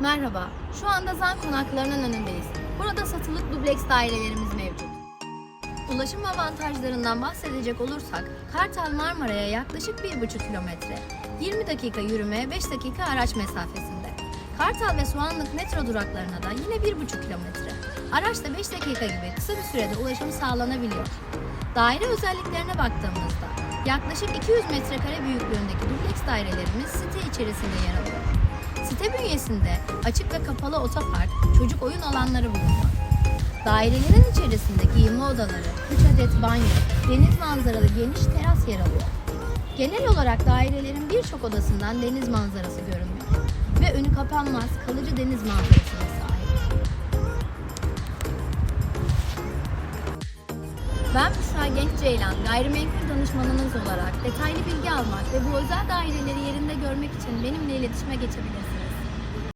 Merhaba, şu anda Zan konaklarının önündeyiz. Burada satılık dubleks dairelerimiz mevcut. Ulaşım avantajlarından bahsedecek olursak, Kartal Marmara'ya yaklaşık 1,5 kilometre, 20 dakika yürüme, 5 dakika araç mesafesinde. Kartal ve Soğanlık metro duraklarına da yine 1,5 kilometre. Araçta 5 dakika gibi kısa bir sürede ulaşım sağlanabiliyor. Daire özelliklerine baktığımızda, yaklaşık 200 metrekare büyüklüğündeki dubleks dairelerimiz site içerisinde yer alıyor. Site bünyesinde açık ve kapalı otopark, çocuk oyun alanları bulunuyor. Dairelerin içerisinde giyinme odaları, 3 adet banyo, deniz manzaralı geniş teras yer alıyor. Genel olarak dairelerin birçok odasından deniz manzarası görünüyor ve önü kapanmaz kalıcı deniz manzarasına sahip. Ben Büşra Genç Ceylan, gayrimenkul danışmanınız olarak detaylı bilgi almak ve bu özel daireleri yerinde için benimle iletişime geçebilirsiniz.